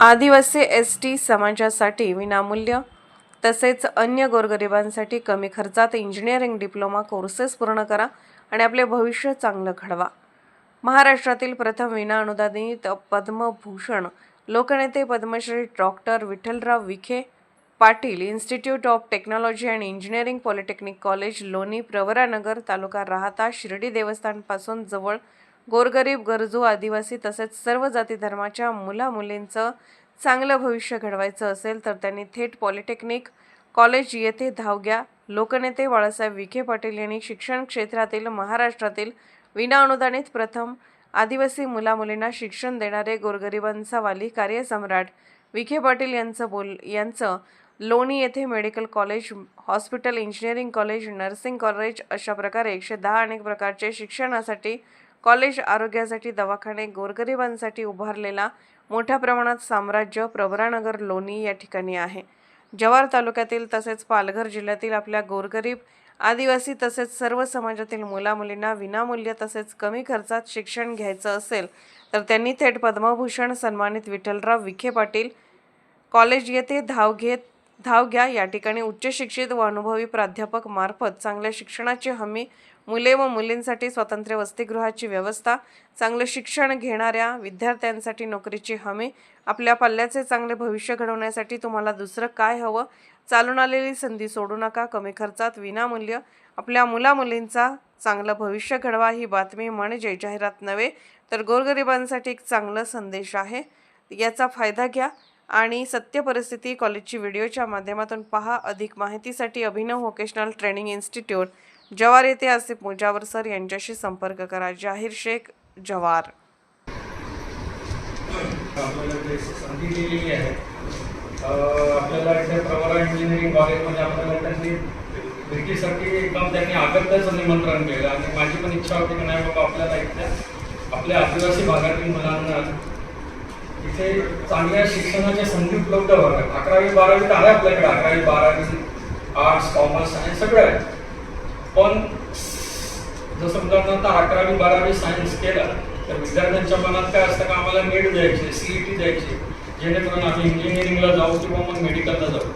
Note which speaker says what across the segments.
Speaker 1: आदिवासी S T समाजासाठी विनामूल्य तसेच अन्य गोरगरिबांसाठी कमी खर्चात इंजिनिअरिंग डिप्लोमा कोर्सेस पूर्ण करा आणि आपले भविष्य चांगलं घडवा. महाराष्ट्रातील प्रथम विना अनुदानित पद्मभूषण लोकनेते Padmashri doctor Vitthalrao Vikhe Patil institute of technology and engineering polytechnic college Loni Pravaranagar taluka राहता शिर्डी देवस्थानपासून जवळ गोरगरीब गरजू आदिवासी तसेच सर्व जाती धर्माच्या मुला मुलींचं चांगलं भविष्य घडवायचं असेल तर त्यांनी थेट पॉलिटेक्निक कॉलेज येथे धाव घ्या. लोकनेते बाळासाहेब विखे पाटील यांनी शिक्षण क्षेत्रातील महाराष्ट्रातील विनाअनुदानित प्रथम आदिवासी मुलामुलींना शिक्षण देणारे गोरगरिबांचा वाली कार्यसम्राट विखे पाटील यांचं बोल यांचं लोणी येथे medical college hospital engineering college nursing college अशा प्रकारे एकशे दहा अनेक प्रकारचे शिक्षणासाठी कॉलेज आरोग्यासाठी दवाखाने गोरगरिबांसाठी उभारलेला मोठ्या प्रमाणात साम्राज्य प्रभरानगर लोणी या ठिकाणी आहे. जव्हार तालुक्यातील तसेच पालघर जिल्ह्यातील आपल्या गोरगरीब आदिवासी तसेच सर्व समाजातील मुलामुलींना विनामूल्य तसेच कमी खर्चात शिक्षण घ्यायचं असेल तर त्यांनी थेट पद्मभूषण सन्मानित विठ्ठलराव विखे पाटील कॉलेज येथे धाव घेत धाव घ्या या ठिकाणी उच्च शिक्षित व अनुभवी प्राध्यापक मार्फत चांगल्या शिक्षणाची हमी मुले व मुलींसाठी स्वतंत्र वसतिगृहाची व्यवस्था चांगले शिक्षण घेणाऱ्या विद्यार्थ्यांसाठी नोकरीची हमी आपल्या पल्ल्याचे चांगले भविष्य घडवण्यासाठी तुम्हाला दुसरं काय हवं? चालून आलेली संधी सोडू नका कमी खर्चात विनामूल्य. आपल्या मुलामुलींचा चांगलं भविष्य घडवा ही बातमी म्हणजे जाहिरात नव्हे तर गोरगरिबांसाठी एक चांगला संदेश आहे. याचा फायदा घ्या आणि सत्य परिस्थिती कॉलेजची व्हिडिओच्या माध्यमातून पहा. अधिक माहितीसाठी अभिनव व्होकेशनल ट्रेनिंग इन्स्टिट्यूट. जवार येथे आसिफ मुजावर सर यांच्याशी संपर्क करा. जाहीर शेख जवार.
Speaker 2: आपल्याला इथे प्रवरा इंजिनिअरिंग कॉलेजमध्ये आपल्याला त्यांनी एकदम त्यांनी आगत्याचं निमंत्रण केलं. आणि माझी पण इच्छा होती की नाही बाबा आपल्याला इथल्या आपल्या आदिवासी भागातील मुलांना इथे चांगल्या शिक्षणाच्या संधी उपलब्ध व्हाव्यात. अकरावी बारावी तर आहे आपल्याकडे. अकरावी बारावी आर्ट्स कॉमर्स सायन्स सगळं आहे. पण जसं आता अकरावी बारावी सायन्स केलं तर विद्यार्थ्यांच्या मनात काय असतं का आम्हाला नीट द्यायची सीईटी द्यायची जेणेकरून आम्ही इंजिनिअरिंगला जाऊ किंवा मग मेडिकलला जाऊ.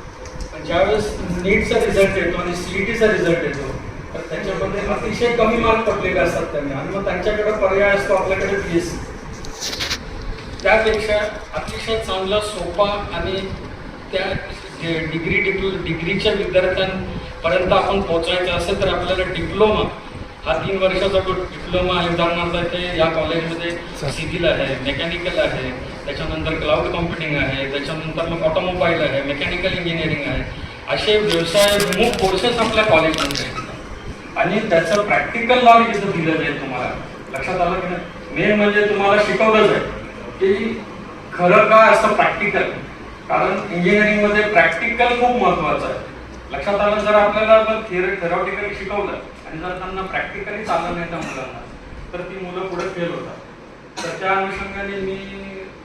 Speaker 2: पण ज्यावेळेस नीटचा रिझल्ट येतो आणि सीईटीचा रिझल्ट येतो तर त्याच्यामध्ये अतिशय कमी मार्क पडलेले असतात त्यांनी. आणि मग त्यांच्याकडे पर्याय असतो आपल्याकडे बी एस सी त्यापेक्षा अतिशय चांगला सोपा आणि त्या डिग्री डिग्रीच्या विद्यार्थ्यां विद्यार्थ्यांपर्यंत आपण पोहोचायचं असेल तर आपल्याला डिप्लोमा हा तीन वर्षाचा जो डिप्लोमा आहे उदाहरणार्थ ते या कॉलेजमध्ये सिव्हिल आहे मेकॅनिकल आहे त्याच्यानंतर क्लाउड कॉम्प्युटिंग आहे त्याच्यानंतर मग ऑटोमोबाईल आहे मेकॅनिकल इंजिनिअरिंग आहे. असे व्यवसायभिमुख कोर्सेस आपल्या कॉलेजमध्ये आहेत. आणि त्याचं प्रॅक्टिकल नॉलेज इथं दिलं जाईल तुम्हाला. लक्षात आलं की नाही? मेन म्हणजे तुम्हाला शिकवलं जाईल की खरं काय असतं प्रॅक्टिकल कारण इंजिनिअरिंगमध्ये प्रॅक्टिकल खूप महत्वाचं आहे. लक्षात आलं जर आपल्याला जर थिअरी थेरॉटिकली शिकवलं आणि जर त्यांना प्रॅक्टिकली चाललं नाही त्या मुलांना तर ती मुलं पुढे फेल होतात. तर त्या अनुषंगाने मी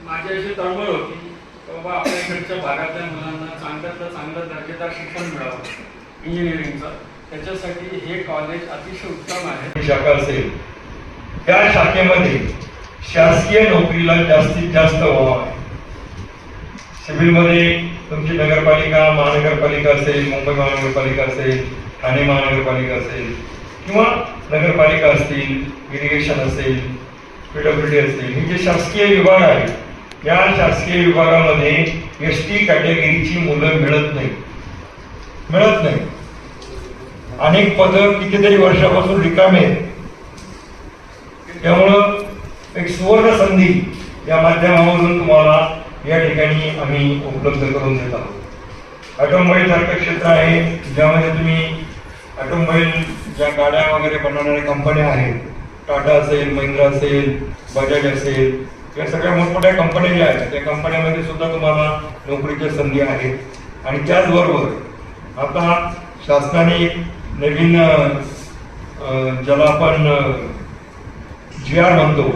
Speaker 2: माझी अशी तळमळ होती की बाबा आपल्या इकडच्या भागातल्या मुलांना चांगल्यातलं चांगलं दर्जेदार शिक्षण मिळावं इंजिनिअरिंगचं त्याच्यासाठी हे कॉलेज अतिशय उत्तम आहे.
Speaker 3: शाखा असेल. त्या शाखेमध्ये शासकीय नोकरीला जास्तीत जास्त वाव आहे. सिव्हिलमध्ये तुमची नगरपालिका महानगरपालिका असेल मुंबई महानगरपालिका असेल ठाणे महानगरपालिका असेल किंवा नगरपालिका असतील इरिगेशन असेल पीडब्ल्यूडी असेल हे जे शासकीय विभाग आहेत या शासकीय विभागामध्ये एस टी कॅटेगरीची मुलं मिळत नाही मिळत नाही अनेक पदं कितीतरी वर्षापासून रिकामे आहेत. त्यामुळं एक सुवर्ण संधी या माध्यमामधून तुम्हाला या ठिकाणी आम्ही उपलब्ध करून देत आहोत. ऑटोमोबाईल सारखं क्षेत्र आहे ज्यामध्ये तुम्ही ऑटोमोबाईल ज्या गाड्या वगैरे बनवणाऱ्या कंपन्या आहेत टाटा असेल महिंद्रा असेल बजाज असेल या सगळ्या मोठमोठ्या कंपन्या ज्या आहेत त्या कंपन्यामध्ये सुद्धा तुम्हाला नोकरीच्या संधी आहेत. आणि त्याचबरोबर आता शासनाने एक नवीन ज्याला आपण जी आर म्हणतो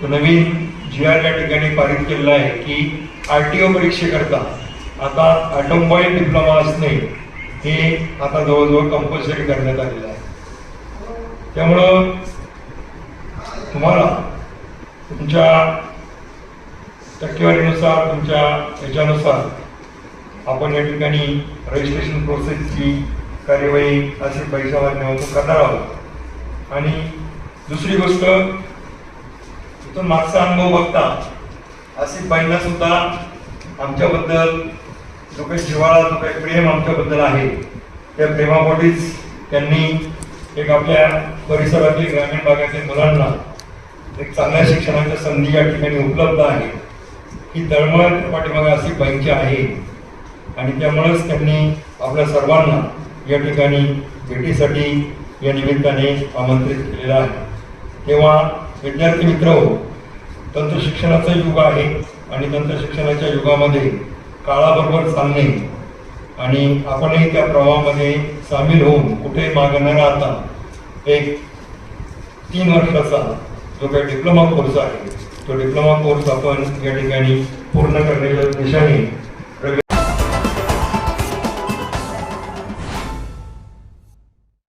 Speaker 3: तो नवीन जी आर या ठिकाणी पारित केलेला आहे की आर टी ओ परीक्षेकरता आता ऑटोमोबाईल डिप्लोमा असणे हे आता जवळजवळ कंपल्सरी करण्यात आलेलं आहे. त्यामुळं तुम्हाला तुमच्या टक्केवारीनुसार तुमच्या याच्यानुसार आपण या ठिकाणी रजिस्ट्रेशन प्रोसेसची कार्यवाही असे पैसा वाढण्यावर करणार आहोत. आणि दुसरी गोष्ट इथून मागचा अनुभव बघता असे बाईंना सुद्धा आमच्याबद्दल जो काही जिव्हाळा जो काही प्रेम आमच्याबद्दल आहे त्या प्रेमापोटीच त्यांनी एक आपल्या परिसरातील ग्रामीण भागातील मुलांना एक चांगल्या शिक्षणाच्या संधी या ठिकाणी उपलब्ध आहे. ही तळमळ पाठीमागे अशी बाईंची आहे आणि त्यामुळेच त्यांनी आपल्या सर्वांना या ठिकाणी भेटीसाठी या निमित्ताने आमंत्रित केलेलं आहे. तेव्हा विद्यार्थी मित्र हो तंत्रशिक्षणाचं युग आहे आणि तंत्रशिक्षणाच्या युगामध्ये काळाबरोबर चालणे आणि आपणही त्या प्रवाहामध्ये सामील होऊन कुठे मागे न राहता एक तीन वर्षाचा जो काही डिप्लोमा कोर्स आहे तो डिप्लोमा कोर्स आपण या ठिकाणी पूर्ण करण्याच्या दिशेने